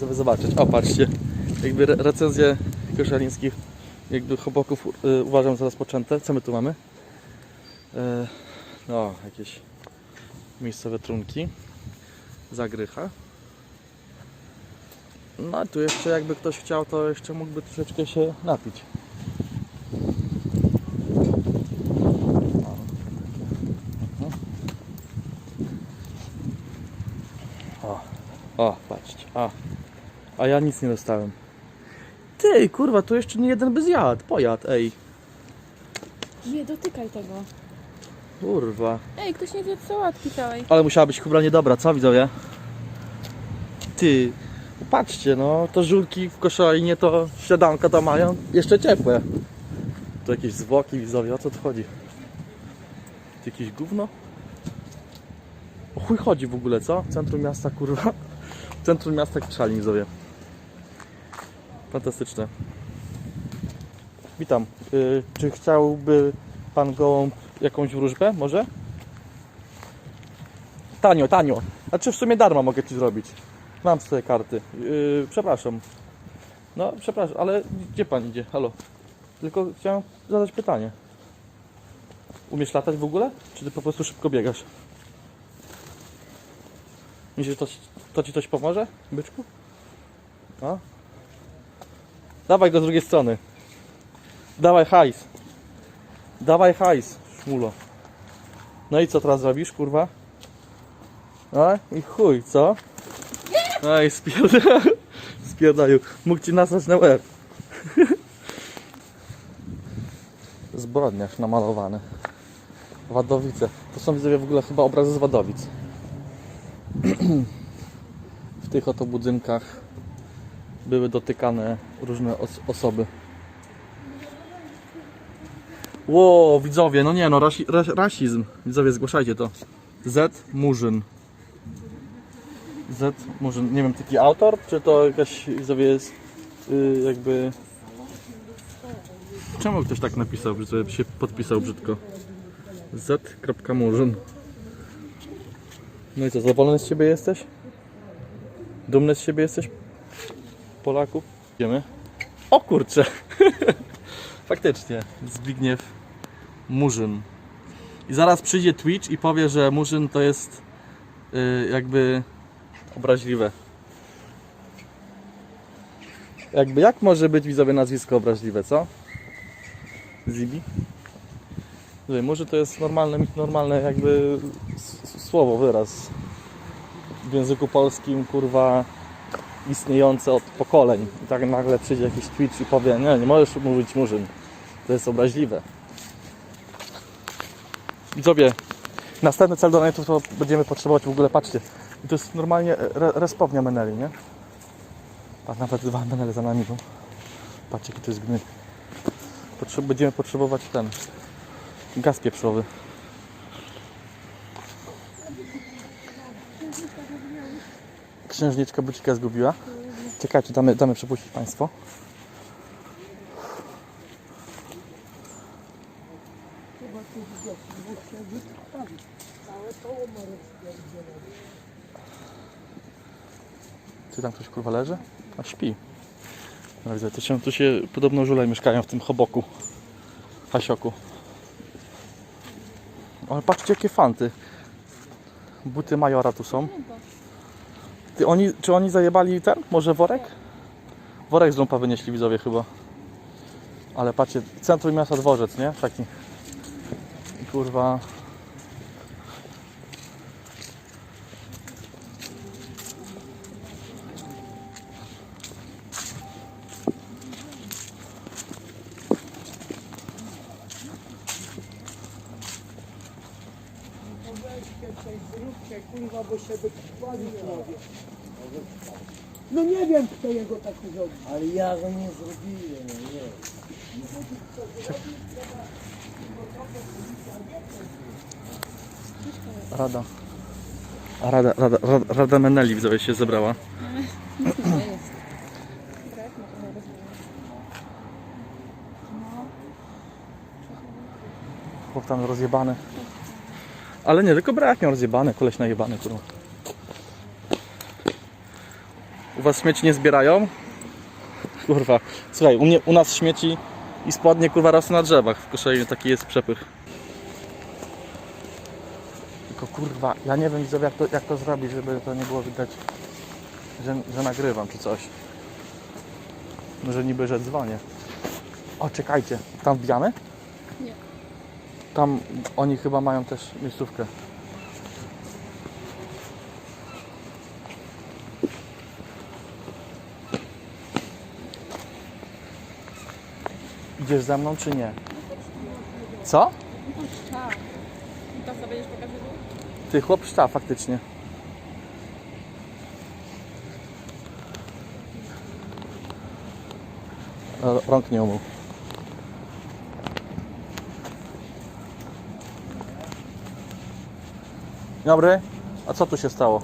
Chcemy zobaczyć. O, patrzcie. Jakby re- recenzje koszalińskich, jakby chłopaków y, uważam za rozpoczęte. Co my tu mamy? E, no, jakieś miejscowe trunki. Zagrycha. No, tu jeszcze jakby ktoś chciał, to jeszcze mógłby troszeczkę się napić. O. O, o, patrzcie. A, a ja nic nie dostałem. Ty, kurwa, tu jeszcze nie jeden by zjadł. Pojadł, ej. Nie dotykaj tego. Kurwa. Ej, ktoś nie zjadł sałatki całej. Ale musiała być chyba niedobra, co widzowie? Ty, patrzcie, no, to żulki w koszalinie to śniadanka to mają jeszcze ciepłe. To jakieś zwłoki widzowie, o co tu chodzi? To jakieś gówno? O chuj chodzi w ogóle, co? Centrum miasta, kurwa. Centrum miasta Koszalin, widzowie. Fantastyczne. Witam. Y, czy chciałby pan gołąb jakąś wróżbę, może? Tanio, tanio. Znaczy w sumie darmo mogę ci zrobić. Mam tutaj karty. Yy, przepraszam. No, przepraszam, ale gdzie pan idzie? Halo. Tylko chciałem zadać pytanie. Umiesz latać w ogóle? Czy ty po prostu szybko biegasz? Myślisz, że to, to ci coś pomoże, byczku? No? Dawaj go z drugiej strony. Dawaj hajs. Dawaj hajs, szmulo. No i co teraz zrobisz, kurwa? No i chuj, co? No i spierdał. Spierdalił. Mógł ci nasrać na łeb. Zbrodniarz namalowany. Wadowice. To są widzowie w ogóle chyba obrazy z Wadowic. W tych oto budynkach były dotykane różne os- osoby. Ło, widzowie, no nie no, rasi, ras, rasizm. Widzowie, zgłaszajcie to. Z Murzyn. Z Murzyn. Nie wiem, taki autor, czy to jakaś, widzowie, jest y, jakby... Czemu ktoś tak napisał, że się podpisał brzydko? Z. Murzyn. No i co, zadowolony z siebie jesteś? Dumny z siebie jesteś? Polaków? Idziemy. O kurczę! Faktycznie, Zbigniew Murzyn. I zaraz przyjdzie Twitch i powie, że Murzyn to jest y, jakby obraźliwe. Jakby jak może być widzowie nazwisko obraźliwe, co? Zibi? Słuchaj, Murzyn to jest normalne, normalne jakby słowo, wyraz w języku polskim, kurwa, istniejące od pokoleń. I tak nagle przyjdzie jakiś Twitch i powie, nie, nie możesz mówić Murzyn. To jest obraźliwe. Widzowie, następny cel donate'ów to będziemy potrzebować w ogóle, patrzcie, i to jest normalnie re, respownia Meneli, nie? A nawet dwa Menele za nami, bo patrzcie jaki to jest gny. Potrze będziemy potrzebować ten gaz pieprzowy. Księżniczka bucika zgubiła. Czekajcie, damy, damy przepuścić Państwo. Czy tam ktoś kurwa leży? A śpi. No widzę, tu się, tu się podobno żule mieszkają w tym choboku. Hasioku. Ale patrzcie jakie fanty. Buty majora tu są. Ty, oni, czy oni zajebali ten? Może worek? Worek z lumpa wynieśli widzowie chyba. Ale patrzcie, centrum miasta dworzec, nie? Taki. I kurwa. Zróbcie kurwa, bo się wykrwawi prawie. No nie wiem kto jego tak zrobił. Ale ja go nie zrobiłem, no nie. Rada. A Rada, rada, rada, rada Meneli widzowie się zebrała. Chłop tam rozjebany. Ale nie, tylko brak miał rozjebany, koleś najebany, kurwa. U was śmieci nie zbierają? Kurwa. Słuchaj, u, mnie, u nas śmieci i spodnie kurwa rosną na drzewach. W koszalinie taki jest przepych. Tylko kurwa, ja nie wiem widzowie, jak to, jak to zrobić, żeby to nie było widać, że, że nagrywam czy coś. Może niby, że dzwonię. O, czekajcie, tam wbijamy? Nie. Tam oni chyba mają też miejscówkę. Idziesz ze mną czy nie? Co? Ty chłop szta faktycznie. Rąk nie umył. Dzień Dobry. A co tu się stało?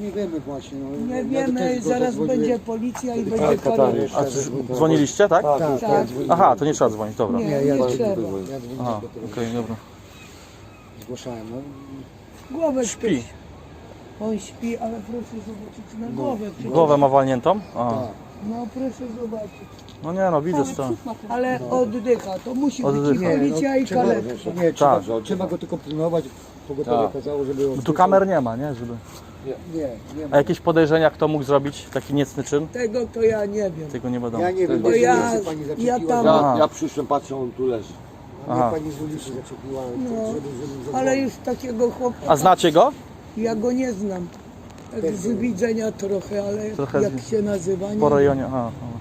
Nie wiemy właśnie. No, Nie ja wiemy, też zaraz będzie policja i będzie koniec. A czy dzwoniliście, tak? Tak, Tak. tak. dzwoniłem. Aha, to nie trzeba dzwonić, dobra. Nie, ja nie dzwoniłem. trzeba. Ja dzwoniłem Aha, dopiero. okej, dobra. Zgłaszałem. No. Głowę Śpi. ktoś- On śpi, ale proszę zobaczyć na głowę. przecież. Głowę ma walniętą? A. Tak. No proszę zobaczyć. No nie no, widzę to. Ale oddycha, to musi być i Oddycha. policja i trzeba, karetka. nie, trzeba, Tak. trzeba go tylko pilnować. Pogotowie kazało, żeby... No tu kamer nie ma, nie? Żeby... Nie, nie A ma. jakieś podejrzenia, kto mógł zrobić taki niecny czyn? Tego to ja nie wiem. Tego nie wiadomo. Ja nie wiem, Bo bo ja- ja, pani ja zaczepiła. tam- Ja, Aha. Ja, przyszłem, patrzę, on tu leży. Aha. mnie pani z ulicy zaczepiła, No, żeby, żeby Ale już takiego chłopaka, A znacie go? ja go nie znam. Tak z widzenia trochę, ale Trochę jak z- się nazywa, nie Po rejonie. Aha, aha.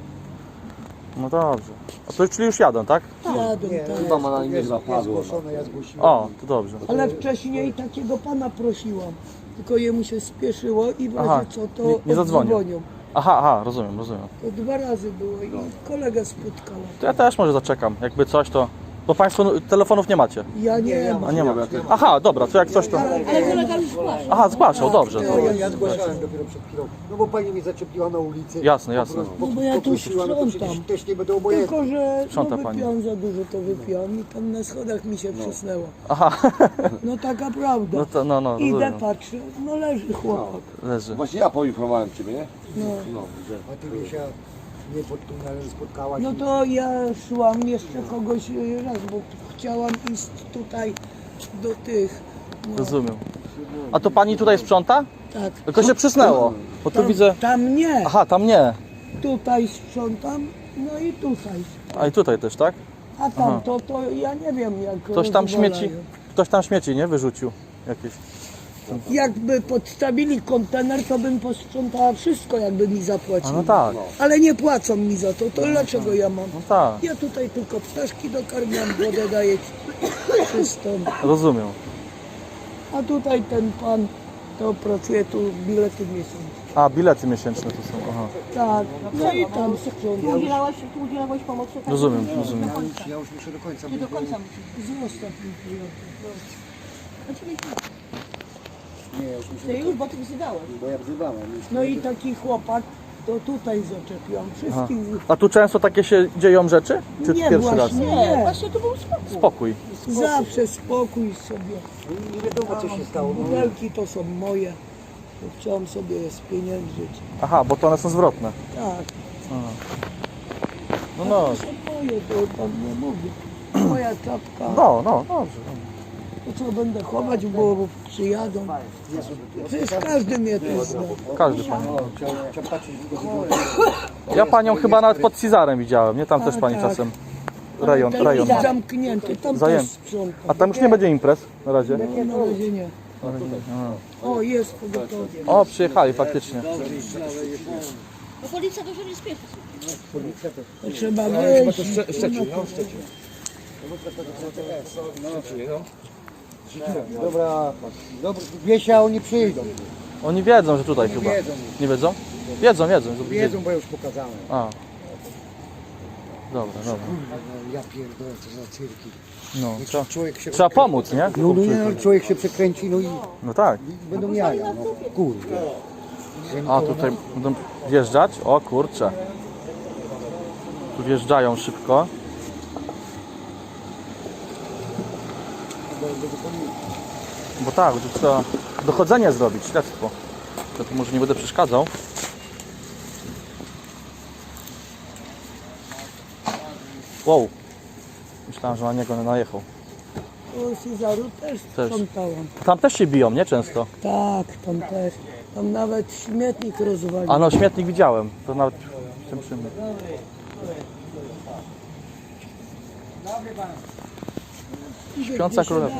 No dobrze. A to czyli już jadą, tak? Jadą, Nie, tak. Chyba ma na jest, zapadło. jest zgłoszone, ja zgłosiłem. O, to dobrze. Ale wcześniej takiego pana prosiłam. Tylko jemu się spieszyło i w Aha, razie co to nie- nie zadzwonił. Aha, aha, rozumiem, rozumiem. To dwa razy było i kolegę spotkałam. To ja też może zaczekam. Jakby coś to. Bo Państwo telefonów nie macie. Ja nie, Nie, ja mam. A nie ma. Aha, dobra, to jak coś to. Ale kolega już zgłaszał. Aha, zgłaszał, dobrze. No, To... ja, ja zgłaszałem dopiero przed chwilą. No bo pani mnie zaczepiła na ulicy. Jasne, jasne. Po No bo ja tu poprosiła, no to sprzątam. przecież też nie będę obojętny. Tylko, że Sprząta no, pani. wypiłam za dużo, to wypiłam i tam na schodach mi się przysnęło. Aha, No taka prawda. no to no, no, Idę, rozumiem. patrzę, no leży chłopak. Leży. Właśnie ja poinformowałem Ciebie, nie? No. No, że... A ty mnie się nie pod tunelem spotkałaś. No to ja szłam jeszcze kogoś y, raz, bo chciałam iść tutaj do tych. No, Rozumiem. A to pani tutaj sprząta? tak. Tylko się przysnęło. Bo tu Tam, widzę. tam nie, Aha, tam nie. tutaj sprzątam, no i tutaj. A i tutaj też, tak? A tam to, to ja nie wiem jak Ktoś tam rozwalają. śmieci. Ktoś tam śmieci, nie? Wyrzucił jakieś. Jakby podstawili kontener, to bym posprzątała wszystko, jakby mi A zapłacili. no tak, Ale nie płacą mi za to, to dlaczego ja mam? no tak. Ja tutaj tylko ptaszki dokarmiam, wodę daję czystą. Rozumiem. A tutaj ten pan to pracuje tu bilety miesięczne. A, bilety miesięczne to są. Aha. Tak, no i tam sprzątam. Udzielałaś, tu udzielałaś pomocy? tak? Rozumiem, rozumiem. Ja już, ja już muszę do końca Nie do końca musisz. Zostaw mi. Oczywiście. Nie, ja już muszę Ty do już, bo ty wzywałeś. Bo ja wzywałem. już. No i taki chłopak, to tutaj zaczepiłam. Wszystkich A tu często takie się dzieją rzeczy? Czy Nie, pierwszy raz? właśnie. Nie, Nie. właśnie tu był spokój. Spokój. zawsze spokój sobie. Nie wiadomo co się stało. No, Butelki to są moje. To chciałam sobie je spieniężyć. Aha, bo to one są zwrotne. Tak, No no. to są moje, to pan nie mówi. Moja czapka. No, no, dobrze. To co będę chować, bo przyjadą. Przecież każdy mnie tu zna. Każdy pan. no, Ja panią chyba nawet pod Cezarem widziałem, nie? Tam też pani tak. czasem. Rejon, Ten rejon. jest zamknięty, tam Zajęty. też sprzątam. A tam już nie będzie imprez na razie. Nie, na razie nie. O, jest pogotowie. O, przyjechali faktycznie. Bo policja dużo nie spieszy. To trzeba wyjść. Dobra, dobra, Wiesia oni przyjdą. Oni wiedzą, że tutaj chyba. Wiedzą, Nie wiedzą? Wiedzą, wiedzą. że- wiedzą, bo ja już pokazałem. A. Dobra, dobra. No, ja pierdolę, co za cyrki. No, trzeba, Człowiek się... trzeba pomóc, nie? No, no nie, no, człowiek się przekręci, no i No tak. będą jaja, no kurde. A tutaj będą wjeżdżać? O kurczę. Tu wjeżdżają szybko. Bo tak, że trzeba dochodzenie zrobić, tak, śledztwo. To tu może nie będę przeszkadzał. Wow. Myślałem, że na niego nie najechał. Też, Też. Tam też się biją, nie często. Tak, tam też. Tam nawet śmietnik rozwalił. A no śmietnik widziałem, to nawet w tym przymy. Dobry pan się królewa.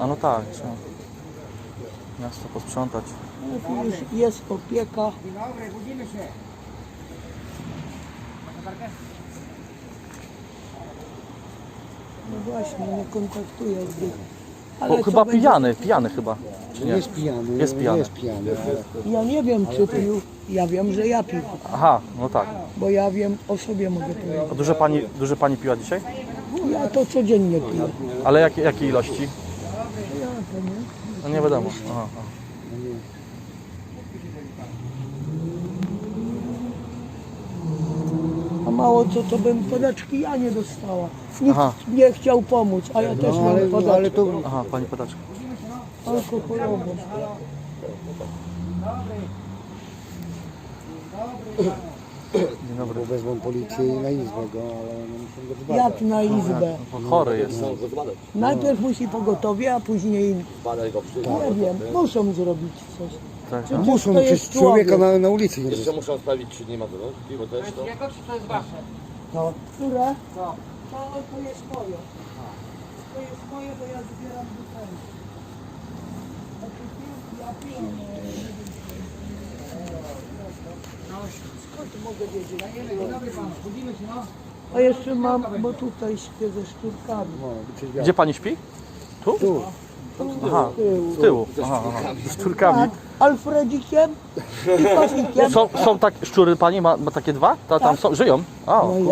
A no tak, trzeba miasto posprzątać. Już jest opieka. No właśnie, nie kontaktuję. Ale co chyba będzie- pijany, pijany chyba. Czy nie? Jest pijany. Jest pijany. Jest pijany, ale... Ja nie wiem, czy pił. Ja wiem, że ja pił. Aha, no tak. Bo ja wiem, o sobie mogę powiedzieć. A duże pani, duże pani piła dzisiaj? Ja to codziennie piję. Ale jakie, jakie ilości? Ja to nie. No nie wiadomo. Aha, aha. A mało co, to bym podaczki ja nie dostała. Nikt Aha. nie chciał pomóc, a ja też No, mam ale, podaczki ale to... Aha, pani podaczka. alkoholową. Dzień dobry. Bo wezmą policję i na izbę go, ale no muszą go zbadać. Jak na izbę. No, Chory jest. Najpierw musi pogotowie, a później... Nie wiem, muszą zrobić coś. Tak, tak. Muszą to przecież jest człowieka człowiek. na, na ulicy nie Jeszcze muszą sprawdzić, czy nie ma gorączki, bo też to... To, które? To, to jest moje. To jest moje, bo ja zbieram butelki. A ty pił- Ja piję. Wiedzieć? A jeszcze mam, bo tutaj śpię ze szczurkami. Gdzie pani śpi? Tu? Tu. Aha, z tyłu. Aha, aha. Z szczurkami. Tak, Alfredikiem i Pafikiem. Są, są tak szczury pani, ma, ma takie dwa? Ta, tam są, żyją? A, o, No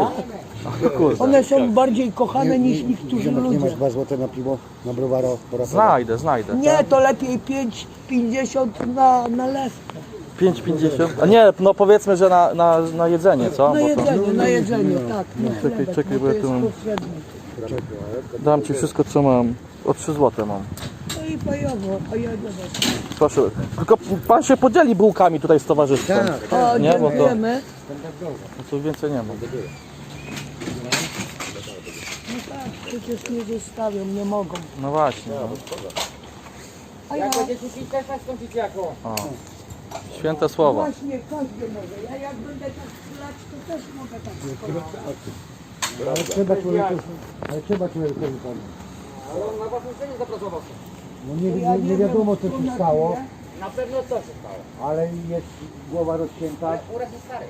jak? kurde. One są bardziej kochane niż niektórzy Ziomek, nie masz ludzie. dwa złote na piwo, na po raz Znajdę, znajdę. Nie, to lepiej 5,50 na, na lewkę. 5,50. A nie, no powiedzmy, że na, na, na jedzenie, co? Na Bo to jedzenie, na jedzenie, tak. Na czekaj, chlebek, czekaj, bo to ja tu jest mam- potrzebne. dam ci wszystko, co mam. O 3 złote mam. No i pajowo, a ja do was. Proszę. Tylko pan się podzieli bułkami tutaj z towarzystwem. Tak, O, Nie, bo to- dziękujemy. No tu więcej nie ma. No tak, przecież nie zostawią, nie mogą. No właśnie. No. A ja O. Święte słowa. właśnie każdy może. Ja jak będę tak strzelać, to też mogę tak strzelać. Ale trzeba człowiekowi, ale trzeba człowiekowi pomóc. No nie, nie, nie wiadomo co się stało. Na pewno co się stało? Ale jest głowa rozcięta. Uraz jest stary.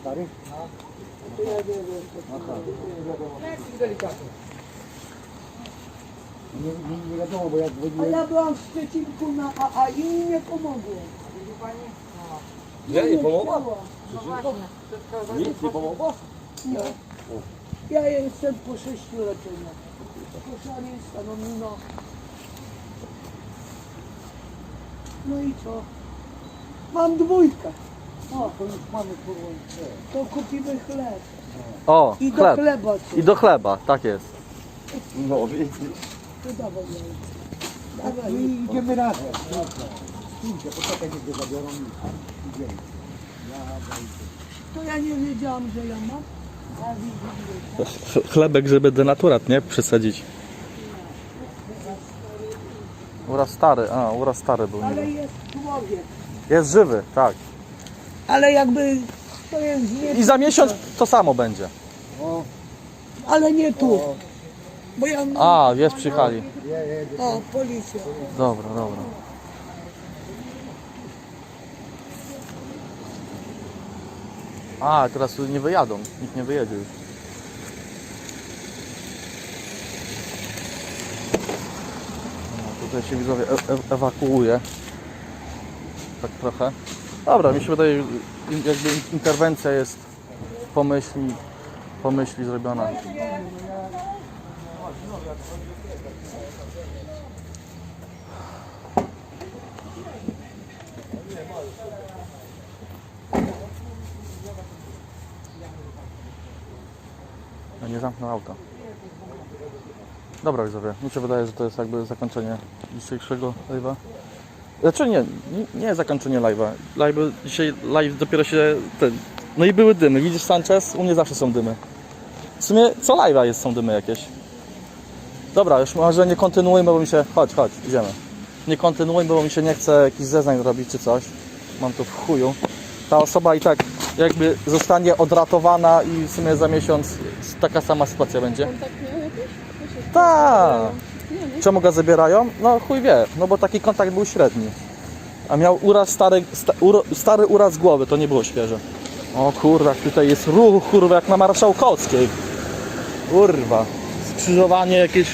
Stary? Lekki delikatny. Nie, nie, nie wiadomo, bo jak A dzwoniłem, ja byłam w Szczecinku na AA i mi nie pomogło. Nie, nie pomogło? chciała. Nic nie pomogło? Nie. Ja jestem po sześciu leczeniach. Koszarista, no no. No i co? Mam dwójkę. O, to już mamy to kupimy chleb. O, I do chleb. chleba co? I do chleba, tak jest. No, widzisz. To dawaj, dawaj. Dawaj. I idziemy razem. Idźcie, poczekaj, niech go zabiorą i idziemy. To ja nie wiedziałam, że ja mam. A widzę, Chlebek, żeby denaturat, nie? Przesadzić. Uraz stary, a uraz stary był. ale jest człowiek. Jest żywy, tak. Ale jakby to jest nie I za miesiąc to samo będzie. Ale nie tu. Bo ja mam... A, jest przyjechali. O, policja. Dobra, dobra. A, teraz nie wyjadą. Nikt nie wyjedzie już. No, tutaj się widzowie e ewakuuje. Tak trochę. Dobra, mi się wydaje, jakby interwencja jest po myśli, po myśli zrobiona. No nie zamknął auta. Dobra widzowie, mi się wydaje, że to jest jakby zakończenie dzisiejszego live'a. Znaczy nie, nie, nie zakończenie live'a. Live, dzisiaj live dopiero się ten... No i były dymy. Widzisz Sanchez? U mnie zawsze są dymy. W sumie co live'a jest, są dymy jakieś. Dobra, już może nie kontynuujmy, bo mi się... Chodź, chodź, idziemy. Nie kontynuujmy, bo mi się nie chce jakichś zeznań robić czy coś. Mam to w chuju. Ta osoba i tak jakby zostanie odratowana i w sumie za miesiąc taka sama sytuacja będzie. Kontakt miał jakiś? Tak. Czemu go zabierają? No chuj wie, no bo taki kontakt był średni. A miał uraz stary, sta, uro, stary uraz głowy, to nie było świeże. O kurwa, tutaj jest ruch, kurwa, jak na Marszałkowskiej. Kurwa, skrzyżowanie jakieś